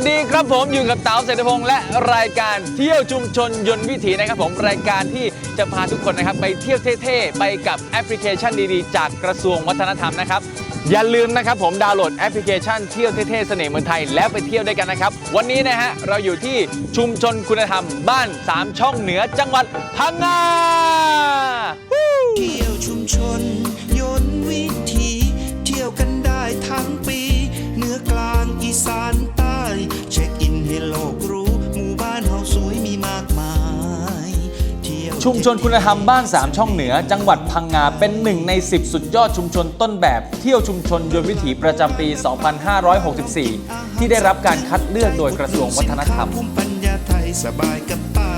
สดีครับผมอยู่กับเต๋าเศรษฐพงษ์และรายการเที่ยวชุมชนยนต์วิถีนะครับผมรายการที่จะพาทุกคนนะครับไปเที่ยวเท่ๆไปกับแอปพลิเคชันดีๆ จากกระทรวงวัฒนธรรมนะครับอย่าลืมนะครับผมดาวน์โหลดแอปพลิเคชันเที่ยวเท่ๆเสน่ห์เมืองไทยแล้วไปเที่ยวด้วยกันนะครับ วันนี้นะฮะเราอยู่ที่ชุมชนคุณธรรมบ้านสามช่องเหนือจังหวัดพังงาเที่ยวชุมชนยนต์วิถีเที่ยวกันได้ทั้งปีเหนือกลางอีสาน ชุมชนคุณธรรมบ้าน3ช่องเหนือ จังหวัดพังงาเป็นหนึ่งใน 10 สุดยอดชุมชนต้นแบบ เที่ยวชุมชนยนต์วิถีประจำปี 2564 ที่ได้รับการคัดเลือกโดยกระทรวงวัฒนธรรม ภูมิปัญญาไทยสบายกระเป๋า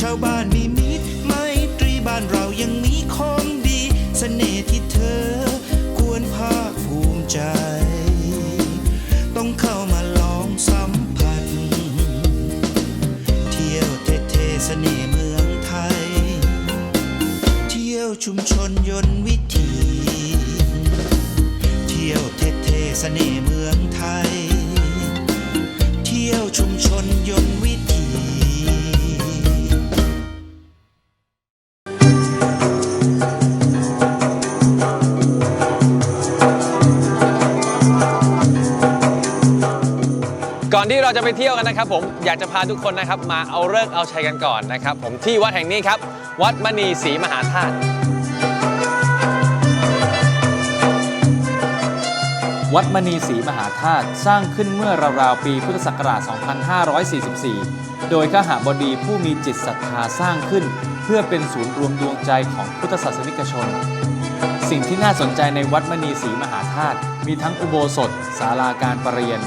ชาวบ้านมีมิตรไมตรีบ้านเรายังมีของดี เสน่ห์ที่เธอ ควรภาคภูมิใจ ต้องเข้ามาลองสัมผัส เที่ยวเท่ๆเสน่ห์ ชุมชนยนต์วิถี เที่ยวเท่ๆเสน่ห์เมืองไทย เที่ยวชุมชนยนต์วิ จะไปเที่ยวกันนะครับผมอยากจะพาทุกคนนะครับมาเอาเลิกเอาชัยกันก่อนนะครับผมที่วัดแห่งนี้ครับ วัดมณีศรีมหาธาตุวัดมณีศรีมหาธาตุสร้างขึ้นเมื่อราวๆปีพุทธศักราช 2544 โดยขหาบดีผู้มีจิตศรัทธาสร้างขึ้น เพื่อเป็นศูนย์รวมดวงใจของพุทธศาสนิกชน สิ่งที่น่าสนใจในวัดมณีศรีมหาธาตุมีทั้งอุโบสถศาลาการประเรียน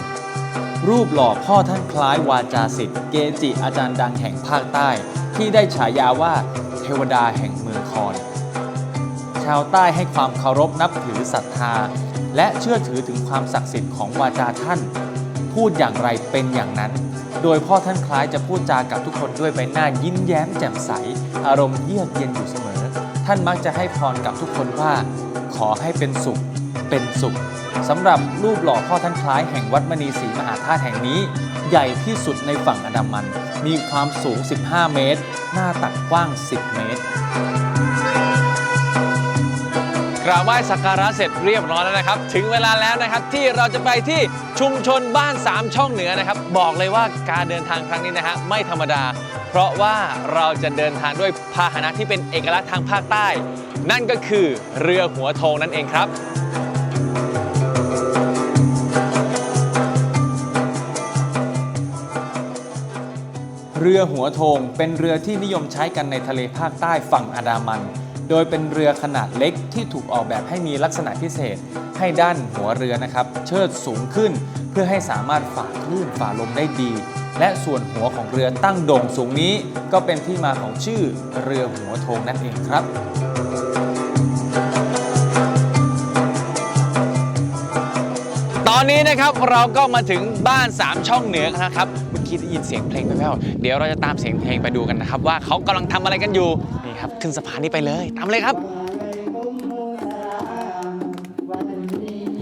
รูปหล่อพ่อท่านคล้ายวาจาสิทธิ์เกจิอาจารย์ดังแห่งภาคใต้ ที่ได้ฉายาว่าเทวดาแห่งเมืองคอน ชาวใต้ให้ความเคารพนับถือศรัทธา และเชื่อถือถึงความศักดิ์สิทธิ์ของวาจาท่าน พูดอย่างไรเป็นอย่างนั้น โดยพ่อท่านคล้ายจะพูดจากับทุกคนด้วยใบหน้ายิ้มแย้มแจ่มใส อารมณ์เยือกเย็นอยู่เสมอ ท่านมักจะให้พรกับทุกคนว่า ขอให้เป็นสุข เป็นสุข สำหรับรูปหล่อพ่อท่านคล้ายแห่งวัดมณีศรีมหาธาตุแห่งนี้ ใหญ่ที่สุดในฝั่งอันดามัน มีความสูง 15 เมตร หน้าตักกว้าง 10 เมตร กราบไหว้สักการะเสร็จเรียบร้อยแล้วนะครับ ถึงเวลาแล้วนะครับที่เราจะไปที่ชุมชนบ้าน 3 ช่องเหนือนะครับ บอกเลยว่าการเดินทางครั้งนี้นะฮะไม่ธรรมดา เพราะว่าเราจะเดินทางด้วยพาหนะที่เป็นเอกลักษณ์ทางภาคใต้ นั่นก็คือเรือหัวโทงนั่นเองครับ เรือหัวโทงเป็นเรือที่นิยมใช้กันในทะเลภาคใต้ฝั่งอันดามัน โดยเป็นเรือขนาดเล็กที่ถูกออกแบบให้มีลักษณะพิเศษ ให้ด้านหัวเรือนะครับ เชิดสูงขึ้น เพื่อให้สามารถฝ่าคลื่นฝ่าลมได้ดี และส่วนหัวของเรือตั้งโด่งสูงนี้ ก็เป็นที่มาของชื่อเรือหัวโทงนั่นเองครับตอนนี้นะครับเราก็มาถึงบ้าน 3 ช่องเหนือนะครับ กี้ได้ยินเสียงเพลงแว่วๆเดี๋ยวเราจะตามเสียงเพลงไปดูกันนะครับ ว่าเขากำลังทำอะไรกันอยู่นี่ครับขึ้นสะพานนี้ไปเลยตามเลยครับ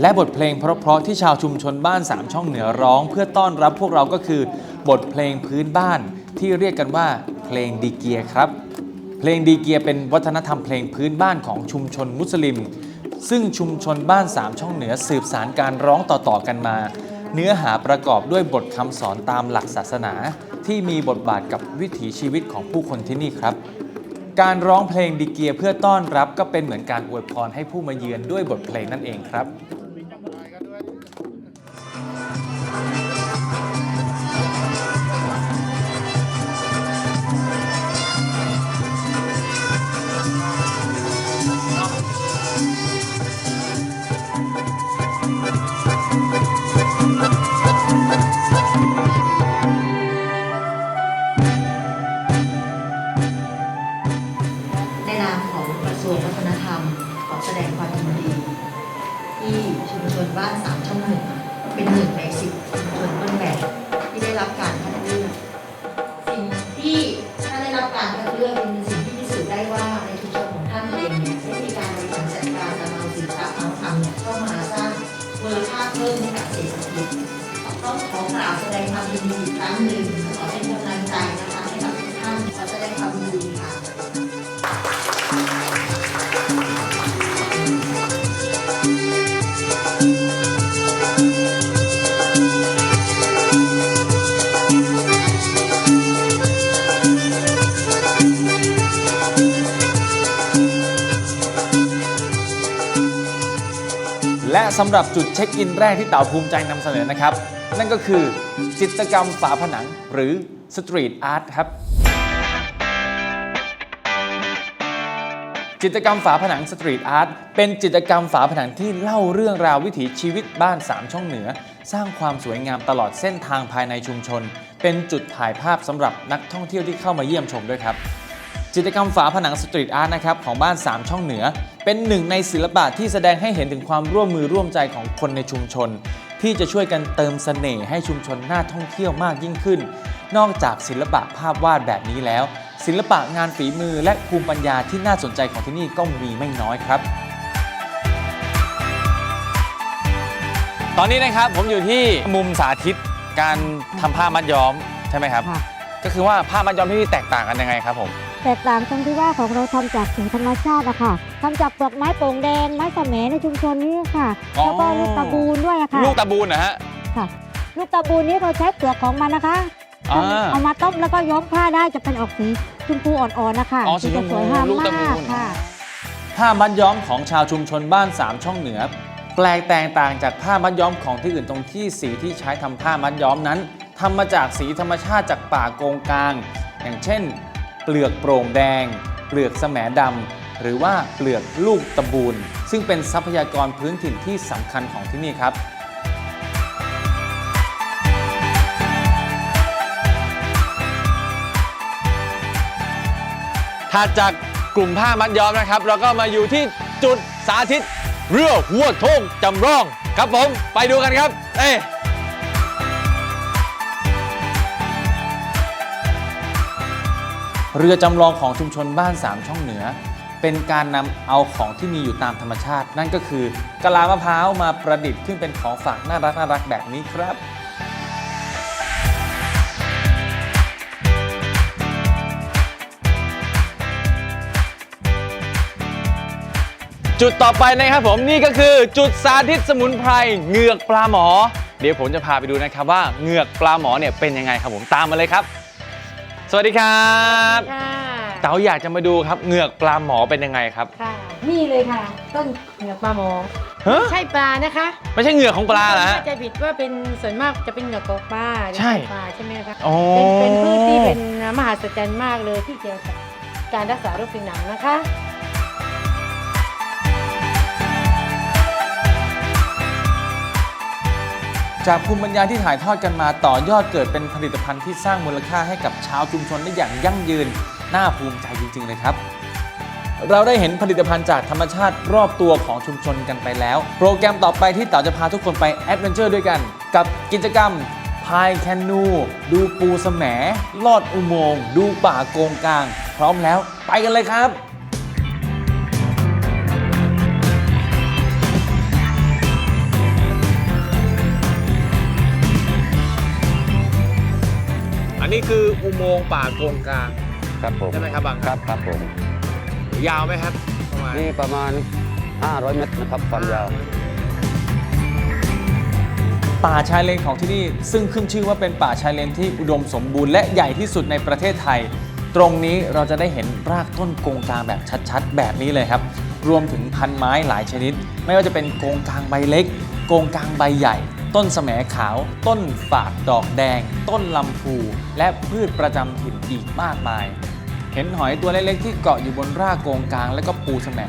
และบทเพลงเพราะๆที่ชาวชุมชนบ้าน3ช่องเหนือร้อง เพื่อต้อนรับพวกเราก็คือบทเพลงพื้นบ้านที่เรียกกันว่าเพลงดีเกียครับ เพลงดีเกียเป็นวัฒนธรรมเพลงพื้นบ้านของชุมชนมุสลิม ซึ่งชุมชนบ้านสามช่องเหนือสืบสารการร้องต่อๆกันมา เนื้อหาประกอบด้วยบทคำสอนตามหลักศาสนา ที่มีบทบาทกับวิถีชีวิตของผู้คนที่นี่ครับ การร้องเพลงดีเกียเพื่อต้อนรับก็เป็นเหมือนการอวยพรให้ผู้มาเยือนด้วยบทเพลงนั่นเองครับ เพิ่มร้างมูลค่าเพิ่มให้กับเศรษฐกิจต้องขอกราบแสดงความยินดีอีกครั้งหนึ่งขอเป็นกำลังใจนะ สำหรับจุดเช็คอินแรกที่เต่าภูมิใจนำเสนอนะครับ นั่นก็คือจิตรกรรมฝาผนังหรือสตรีทอาร์ตครับ จิตรกรรมฝาผนังสตรีทอาร์ตเป็นจิตรกรรมฝาผนังที่เล่าเรื่องราววิถีชีวิตบ้าน3ช่องเหนือ สร้างความสวยงามตลอดเส้นทางภายในชุมชน เป็นจุดถ่ายภาพสำหรับนักท่องเที่ยวที่เข้ามาเยี่ยมชมด้วยครับ จิตรกรรมฝาผนังสตรีทอาร์ตนะครับของบ้าน 3 ช่องเหนือ เป็นหนึ่งในศิลปะที่แสดงให้เห็นถึงความร่วมมือร่วมใจของคนในชุมชน ที่จะช่วยกันเติมเสน่ห์ให้ชุมชนน่าท่องเที่ยวมากยิ่งขึ้น นอกจากศิลปะภาพวาดแบบนี้แล้ว ศิลปะงานฝีมือและภูมิปัญญาที่น่าสนใจของที่นี่ก็มีไม่น้อยครับ ตอนนี้นะครับผมอยู่ที่มุมสาธิตการทำผ้ามัดย้อมใช่ไหมครับ ค่ะ ก็คือว่าผ้ามัดย้อมที่นี่แตกต่างกันยังไงครับผม แตกต่างตรงที่ว่าของเราทำจากสีธรรมชาติอะค่ะทำจากเปลือกไม้โป่งแดงไม้สะแหมในชุมชนนี้ค่ะอ๋อ แล้วก็ลูกตะบูนด้วยอะค่ะลูกตะบูนนะฮะค่ะ ลูกตะบูนนี้เราใช้เปลือกของมันนะคะ อ่า เอามาต้มแล้วก็ย้อมผ้าได้จะเป็นออกสีชมพูอ่อนๆนะคะอ๋อสีชมพูจะสวยงามลูกตะบูมานกค่ะ ผ้ามัดย้อมของชาวชุมชนบ้านสามช่องเหนือ แปลกแตกต่างจากผ้ามัดย้อมของที่อื่นตรงที่สีที่ใช้ทำผ้ามัดย้อมนั้นทำมาจากสีธรรมชาติจากป่าโกงกลาง อย่างเช่น เปลือกโปร่งแดง เปลือกแสมดำหรือว่าเปลือกลูกตะบูนซึ่งเป็นทรัพยากรพื้นถิ่นที่สำคัญของที่นี่ครับถัดจากกลุ่มผ้ามัดย้อมนะครับ เราก็มาอยู่ที่จุดสาธิต เรือหัวโทงจำลอง ครับผม ไปดูกันครับ เอ้ เรือจำลองของชุมชนบ้านสามช่องเหนือ เป็นการนำเอาของที่มีอยู่ตามธรรมชาติ นั่นก็คือกะลามะพร้าวมาประดิษฐ์ขึ้นเป็นของฝากน่ารักน่ารักแบบนี้ครับจุดต่อไปนะครับผมนี่ก็คือจุดสาธิตสมุนไพรเหงือกปลาหมอ เดี๋ยวผมจะพาไปดูนะครับว่าเหงือกปลาหมอเนี่ยเป็นยังไงครับผมตามมาเลยครับ สวัสดีครับ ค่ะเต๋าอยากจะมาดูครับเหงือกปลาหมอเป็นยังไงครับค่ะ นี่เลยค่ะ ต้นเหงือกปลาหมอฮะใช่ปลานะคะไม่ใช่เหงือกของปลาเหรอฮะจะผิดว่าเป็นส่วนมากจะเป็นเหงือกของปลาใช่ปลาใช่ไหมคะอ๋อ เป็นเป็นพืชที่เป็นมหัศจรรย์มากเลยที่เกี่ยวกับการรักษาโรคผิวหนังนะคะ จากภูมิปัญญาที่ถ่ายทอดกันมาต่อยอดเกิดเป็นผลิตภัณฑ์ที่สร้างมูลค่าให้กับชาวชุมชนได้อย่างยั่งยืน น่าภูมิใจจริง ๆ เลยครับ เราได้เห็นผลิตภัณฑ์จากธรรมชาติรอบตัวของชุมชนกันไปแล้ว โปรแกรมต่อไปที่เต๋าจะพาทุกคนไปแอดเวนเจอร์ด้วยกัน กับกิจกรรมพายแคนูดูปูแสมลอดอุโมงค์ ดูป่าโกงกลาง พร้อมแล้วไปกันเลยครับ นนี้คืออุโมงค์ป่าโกงกลาง ครับผมใช่ไหมครับบัง ครับครับผมยาวไหมครับประมาณนี่ประมาณ 500 เมตรนะครับความยาว ป่าชายเลนของที่นี่ซึ่งขึ้นชื่อว่าเป็นป่าชายเลนที่อุดมสมบูรณ์และใหญ่ที่สุดในประเทศไทย ตรงนี้เราจะได้เห็นรากต้นโกงกลางแบบชัดๆ แบบนี้เลยครับ รวมถึงพันไม้หลายชนิด ไม่ว่าจะเป็นโกงกลางใบเล็ก โกงกลางใบใหญ่ ต้นแสมขาว ต้นฝากดอกแดง ต้นลำพูและพืชประจำถิ่นอีกมากมาย เห็นหอยตัวเล็กๆที่เกาะอยู่บนรากโกงกลางและก็ปูแสม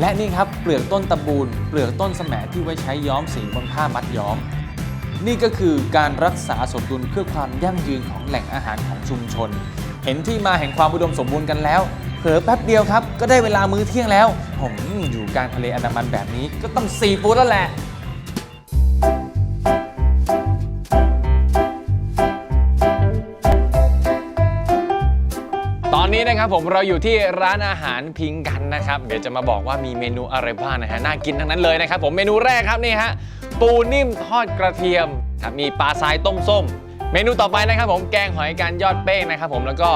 และนี่ครับเปลือกต้นตะบูนเปลือกต้นแสมที่ไว้ใช้ย้อมสีบนผ้ามัดย้อม นี่ก็คือการรักษาสมดุลเพื่อความยั่งยืนของแหล่งอาหารของชุมชน เห็นที่มาแห่งความอุดมสมบูรณ์กันแล้วเผลอแป๊บเดียวครับ ก็ได้เวลามื้อเที่ยงแล้ว ผมอยู่กลางทะเลอันดามันแบบนี้ก็ต้องซีฟู้ดแล้วแหละ นี้นะครับผมเราอยู่ที่ร้านอาหารพิงกันนะครับ เดี๋ยวจะมาบอกว่ามีเมนูอะไรบ้างนะฮะน่ากินทั้งนั้นเลยนะครับผมเมนูแรกครับนี่ฮะปูนิ่มทอดกระเทียมครับมีปลาทรายต้มส้ม เมนูต่อไปนะครับผมแกงหอยการยอดเป้งนะครับผมแล้วก็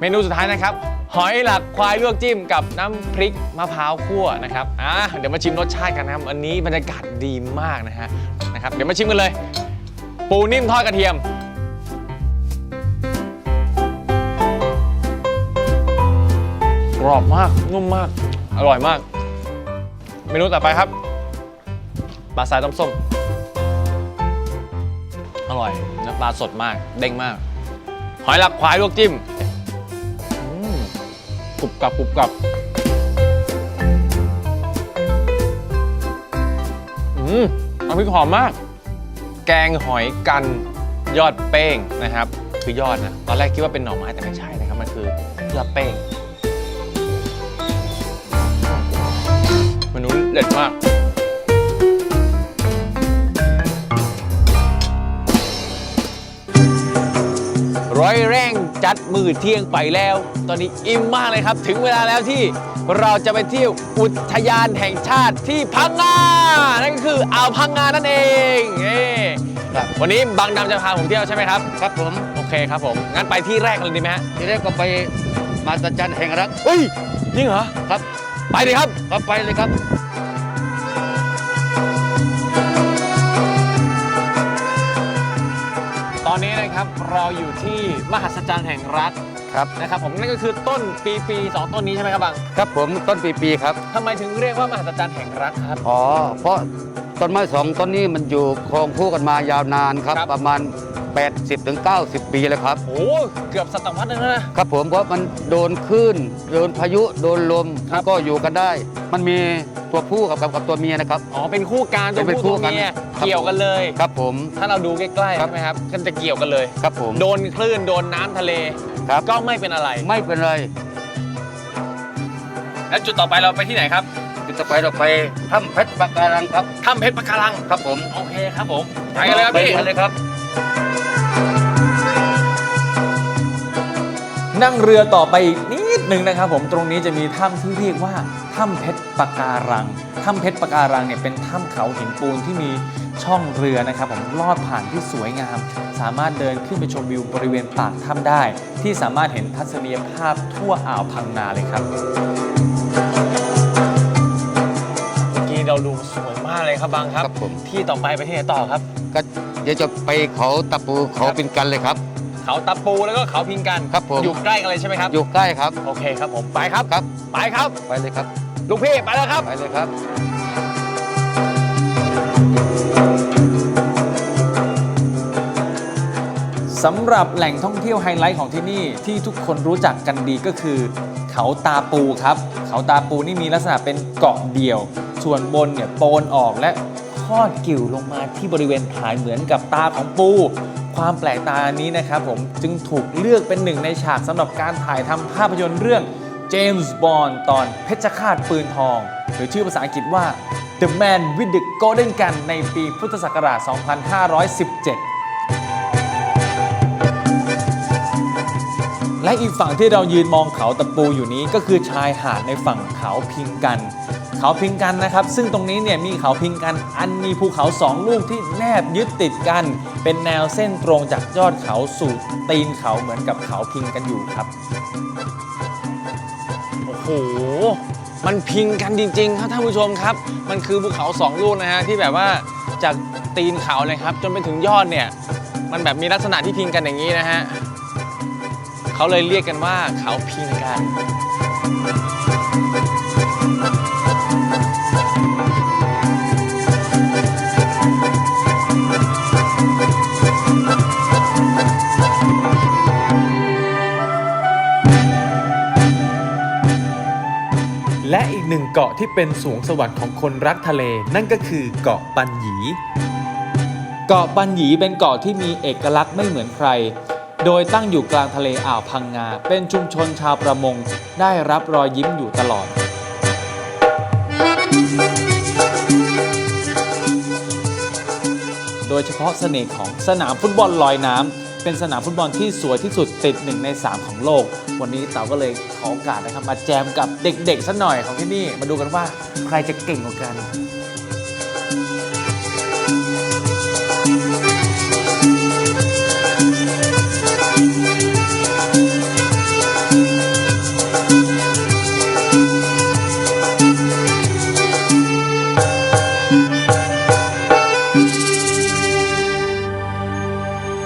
เมนูสุดท้ายนะครับหอยหลักควายลวกจิ้มกับน้ำพริกมะพร้าวคั่วนะครับอะเดี๋ยวมาชิมรสชาติกันนะครับอันนี้บรรยากาศดีมากนะฮะนะครับเดี๋ยวมาชิมกันเลย ปูนิ่มทอดกระเทียม กรอบมาก นุ่มมาก อร่อยมาก เมนูต่อไปครับปลาทรายต้มส้ม อร่อยน้ำปลาสดมาก เด้งมาก หอยหลักควายลวกจิ้มอืมกรุบกรับกรุบกรับอืมน้ำพริกหอมมาก แกงหอยกันยอดเป้งนะครับ คือยอดนะ ตอนแรกคิดว่าเป็นหน่อไม้แต่ไม่ใช่นะครับ มันคือยอดเป้ง เมนูเด็ดมาก ร้อยแรงจัดมือเที่ยงไปแล้ว ตอนนี้อิ่มมากเลยครับ ถึงเวลาแล้วที่เราจะไปเที่ยวอุทยานแห่งชาติที่พังงา นั่นก็คืออ่าวพังงานั่นเองเอ้วันนี้บางดำจะพาผมเที่ยวใช่ไหมครับ ครับผม โอเคครับผม งั้นไปที่แรกเลยดีไหมฮะ ทีแรกก็ไปมาสัจจันแห่งรักเฮ้ย จริงเหรอ ครับ ไปดิครับก็ไปเลยครับ ตอนนี้นะครับเราอยู่ที่มหัศจรรย์แห่งรักครับนะครับผมนั่นก็คือต้นปีปีสองต้นนี้ใช่ไหมครับบังครับผมต้นปีปีครับ ทำไมถึงเรียกว่ามหัศจรรย์แห่งรักครับ อ๋อ เพราะต้นไม้สองต้นนี้มันอยู่ครองคู่กันมายาวนานครับ ครับ ประมาณ 80-90ถึง90 ปีแล้วครับ โอ้เกือบศตวรรษหนึงแล้วนะ ครับผมเพราะมันโดนคลื่นโดนพายุโดนลมครับ ก็อยู่กันได้ มันมีตัวผู้กับกับกับตัวเมียนะครับ อ๋อเป็นคู่การตัวเป็นผู้คู่ตัวกันเมียครับ เกี่ยวกันเลย ครับผม ถ้าเราดูใกล้ๆครับ ใช่ไหมครับก็จะเกี่ยวกันเลย ครับผม โดนคลื่นโดนน้ำทะเลครับ ก็ไม่เป็นอะไร ไม่เป็นไรแล้วจุดต่อไปเราไปที่ไหนครับจุดต่อไปเราไปถ้ำเพชรปะการังครับ ถ้ำเพชรปะการัง ครับผม โอเคครับผม ไปกันเลยครับพี่ ไปกันเลยครับ นั่งเรือต่อไปอีกนิดนึงนะครับผมตรงนี้จะมีถ้ำที่เรียกว่าถ้ำเพชรปะการังถ้ำเพชรปะการังเนี่ยเป็นถ้ำเขาหินปูนที่มีช่องเรือนะครับผมลอดผ่านที่สวยงาม สามารถเดินขึ้นไปชมวิวบริเวณปากถ้ำได้ ที่สามารถเห็นทัศนียภาพทั่วอ่าวพังงาเลยครับเมื่อกี้เราดูสวยมากเลยครับบางครับ ครับผม ที่ต่อไปไปที่ไหนต่อครับ ก็เดี๋ยวจะไปเขาตะปูเขาเป็นกันเลยครับ เขาตะปูแล้วก็เขาพิงกันครับผม อยู่ใกล้กันเลยใช่ไหมครับ อยู่ใกล้ครับ โอเคครับผมไปครับครับ ไปครับไปเลยครับลูกพี่ไปแล้วครับ ไปเลยครับ สำหรับแหล่งท่องเที่ยวไฮไลท์ของที่นี่ที่ทุกคนรู้จักกันดีก็คือ เขาตาปูครับ เขาตาปูนี่มีลักษณะเป็นเกาะเดี่ยว ส่วนบนเนี่ยโปนออกและทอดกิ่วลงมาที่บริเวณฐานเหมือนกับตาของปู ความแปลกตาอันนี้นะครับผมจึงถูกเลือกเป็นหนึ่งในฉากสำหรับการถ่ายทำภาพยนตร์เรื่อง James Bond ตอนเพชรฆาตปืนทอง หรือชื่อภาษาอังกฤษว่า The Man with the Golden Gun ในปีพุทธศักราช 2517 และอีกฝั่งที่เรายืนมองเขาตะปูอยู่นี้ก็คือชายหาดในฝั่งเขาพิงกัน เขาพิงกันนะครับ ซึ่งตรงนี้เนี่ยมีเขาพิงกัน อันมีภูเขาสองลูกที่แนบยึดติดกัน เป็นแนวเส้นตรงจากยอดเขาสู่ตีนเขาเหมือนกับเขาพิงกันอยู่ครับโอ้โหมันพิงกันจริง ๆ ครับท่านผู้ชมครับ มันคือภูเขาสองลูกนะฮะที่แบบว่าจากตีนเขาเลยครับ จนไปถึงยอดเนี่ย มันแบบมีลักษณะที่พิงกันอย่างนี้นะฮะเขาเลยเรียกกันว่าเขาพิงกัน หนึ่งเกาะที่เป็นสวงสวรรค์ของคนรักทะเล นั่นก็คือเกาะปันหยี เกาะปันหยีเป็นเกาะที่มีเอกลักษณ์ไม่เหมือนใคร โดยตั้งอยู่กลางทะเลอ่าวพังงา เป็นชุมชนชาวประมง ได้รับรอยยิ้มอยู่ตลอด โดยเฉพาะเสน่ห์ของสนามฟุตบอลลอยน้ำ เป็นสนามฟุตบอลที่สวยที่สุดติดหนึ่งใน 3 ของโลก วันนี้เต๋าก็เลยขอโอกาสนะครับ มาแจมกับเด็กๆสักหน่อยของที่นี่ มาดูกันว่าใครจะเก่งกว่ากัน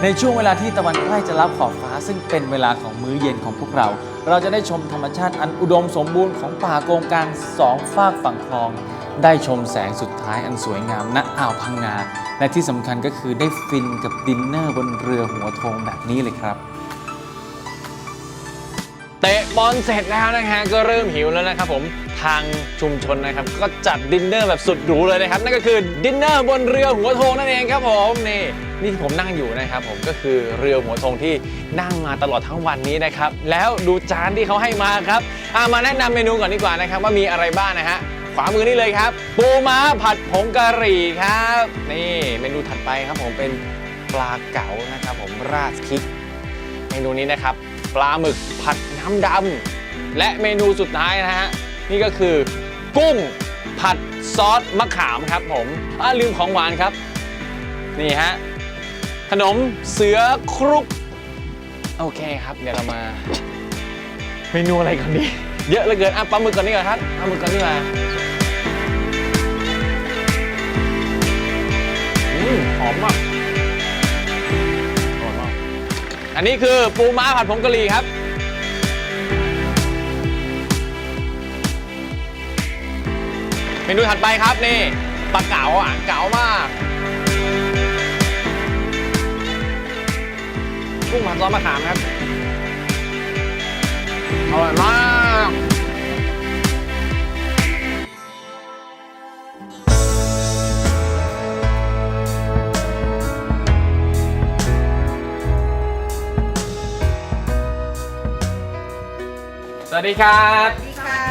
ในช่วงเวลาที่ตะวันใกล้จะรับขอบฟ้า ซึ่งเป็นเวลาของมื้อเย็นของพวกเรา เราจะได้ชมธรรมชาติอันอุดมสมบูรณ์ของป่าโกงกลางสองฝากฝั่งคลอง ได้ชมแสงสุดท้ายอันสวยงามณอ่าวพังงา และที่สำคัญก็คือได้ฟินกับดินเนอร์บนเรือหัวโทงแบบนี้เลยครับ เตะบอลเสร็จแล้วนะฮะก็เริ่มหิวแล้วนะครับผมทางชุมชนนะครับ ก็จัดดินเนอร์แบบสุดหรูเลยนะครับ นั่นก็คือดินเนอร์บนเรือหัวโทงนั่นเองครับผมนี่ นี่ที่ผมนั่งอยู่นะครับผมก็คือเรือหัวทงที่นั่งมาตลอดทั้งวันนี้นะครับ แล้วดูจานที่เขาให้มาครับอะมาแนะนำเมนูก่อนดีกว่านะครับ ว่ามีอะไรบ้างนะฮะขวามือนี่เลยครับ ปูม้าผัดผงกะหรี่ครับ นี่เมนูถัดไปครับผมเป็นปลาเก๋านะครับผมราดพริก เมนูนี้นะครับ ปลาหมึกผัดน้ำดำและเมนูสุดท้ายนะฮะนี่ก็คือกุ้งผัดซอสมะขามครับผมอ่าลืมของหวานครับ นี่ฮะ นมเสือครุกโอเคครับ เดี๋ยวเรามา เมนูอะไรก่อนดี เยอะเหลือเกินอะปลาหมึกก่อนดีกว่าครับปลาหมึกก่อนดีกว่าอืมหอมมากหอมมาก อันนี้คือปูม้าผัดผงกะหรี่ครับ เมนูถัดไปครับนี่ปลาเก๋าอะเก๋ามาก กุ้งผัดซอสมะขามครับอร่อยมากสวัสดีครับสวัสดีค่ะ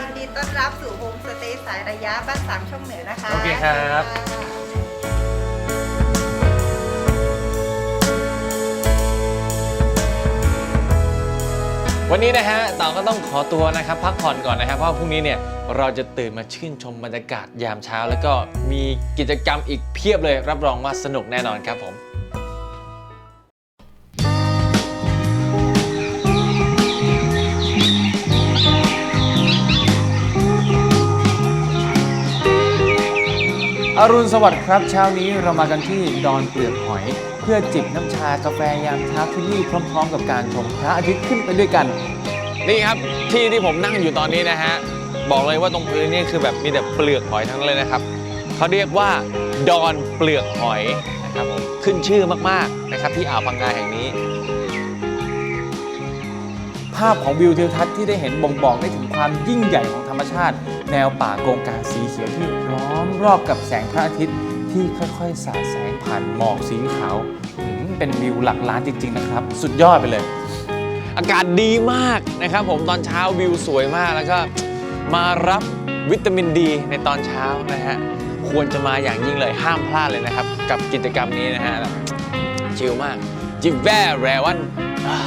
ยินดีต้อนรับสู่โฮมสเตย์สายระยะบ้านสามช่องเหนือนะคะโอเคครับ วันนี้นะฮะเต่าก็ต้องขอตัวนะครับพักผ่อนก่อนนะครับ เพราะว่าพรุ่งนี้เนี่ยเราจะตื่นมาชื่นชมบรรยากาศยามเช้า แล้วก็มีกิจกรรมอีกเพียบเลย รับรองว่าสนุกแน่นอนครับผมอรุณสวัสดิ์ครับเช้านี้เรามากันที่ดอนเปลือกหอย เพื่อจิบน้ำชากาแฟยามเช้าที่นี่พร้อม ๆ กับการชมพระอาทิตย์ขึ้นไปด้วยกัน นี่ครับที่ที่ผมนั่งอยู่ตอนนี้นะฮะ บอกเลยว่าตรงพื้นนี่คือแบบมีแต่เปลือกหอยทั้งนั้นเลยนะครับเขาเรียกว่าดอนเปลือกหอยนะครับผมขึ้นชื่อมากๆนะครับที่อ่าวพังงาแห่งนี้ ภาพของวิวทิวทัศน์ที่ได้เห็นบ่งบอกได้ถึงความยิ่งใหญ่ของธรรมชาติ แนวป่าโกงกลางสีเขียวที่ล้อมรอบกับแสงพระอาทิตย์ที่ค่อยๆสาดแสง ผ่านหมอกสีขาวอืมเป็นวิวหลักล้านจริง ๆ นะครับ สุดยอดไปเลย อากาศดีมากนะครับผมตอนเช้าวิวสวยมากแล้วก็มารับวิตามินดีในตอนเช้านะฮะควรจะมาอย่างยิ่งเลยห้ามพลาดเลยนะครับ กับกิจกรรมนี้นะฮะชิลมากจิบแว่แรวันอ่า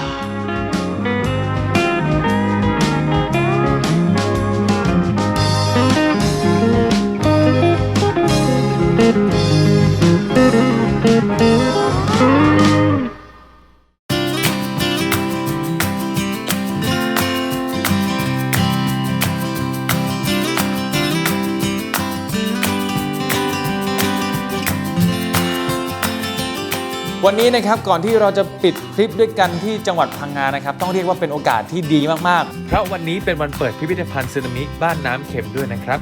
นี้นะครับก่อนที่เราจะปิดคลิปด้วยกันที่จังหวัดพังงานะครับ ต้องเรียกว่าเป็นโอกาสที่ดีมากๆ เพราะวันนี้เป็นวันเปิดพิพิธภัณฑ์สึนามิบ้านน้ำเข็มด้วยนะครับ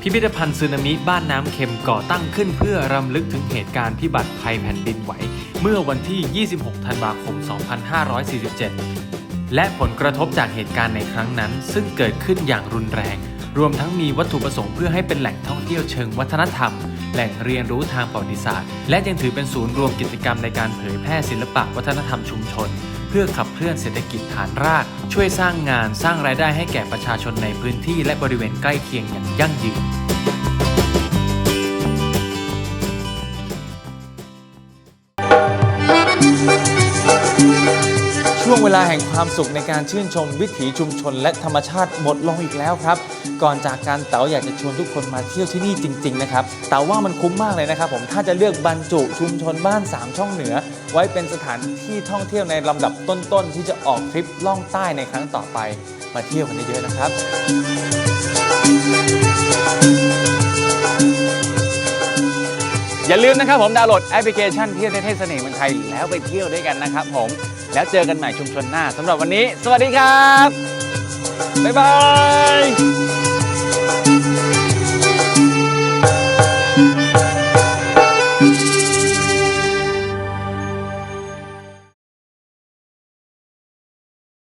พิพิธภัณฑ์สึนามิบ้านน้ำเค็มก่อตั้งขึ้นเพื่อรำลึกถึงเหตุการณ์พิบัติภัยแผ่นดินไหว เมื่อวันที่ 26 ธันวาคม 2547 และผลกระทบจากเหตุการณ์ในครั้งนั้น ซึ่งเกิดขึ้นอย่างรุนแรง รวมทั้งมีวัตถุประสงค์เพื่อให้เป็นแหล่งท่องเที่ยวเชิงวัฒนธรรม แหล่งเรียนรู้ทางประวัติศาสตร์ และยังถือเป็นศูนย์รวมกิจกรรมในการเผยแพร่ศิลปะวัฒนธรรมชุมชน เพื่อขับเคลื่อนเศรษฐกิจฐานราก ช่วยสร้างงานสร้างรายได้ให้แก่ประชาชนในพื้นที่และบริเวณใกล้เคียงอย่างยั่งยืน ลาแห่งความสุขในการชื่นชมวิถีชุมชนและธรรมชาติหมดลงอีกแล้วครับ ก่อนจากการเต๋าอยากจะชวนทุกคนมาเที่ยวที่นี่จริง ๆ นะครับเต๋าว่ามันคุ้มมากเลยนะครับ ผมถ้าจะเลือกบรรจุชุมชนบ้าน 3 ช่องเหนือ ไว้เป็นสถานที่ท่องเที่ยวในลำดับต้นๆที่จะออกทริปล่องใต้ในครั้งต่อไป มาเที่ยวกันเยอะๆนะครับ อย่าลืมนะครับผมดาวน์โหลดแอปพลิเคชันเที่ยวเท่ๆเสน่ห์เมืองไทยแล้วไปเที่ยวด้วยกันนะครับผม แล้วเจอกันใหม่ชุมชนหน้าสำหรับวันนี้ สวัสดีครับ บ๊ายบาย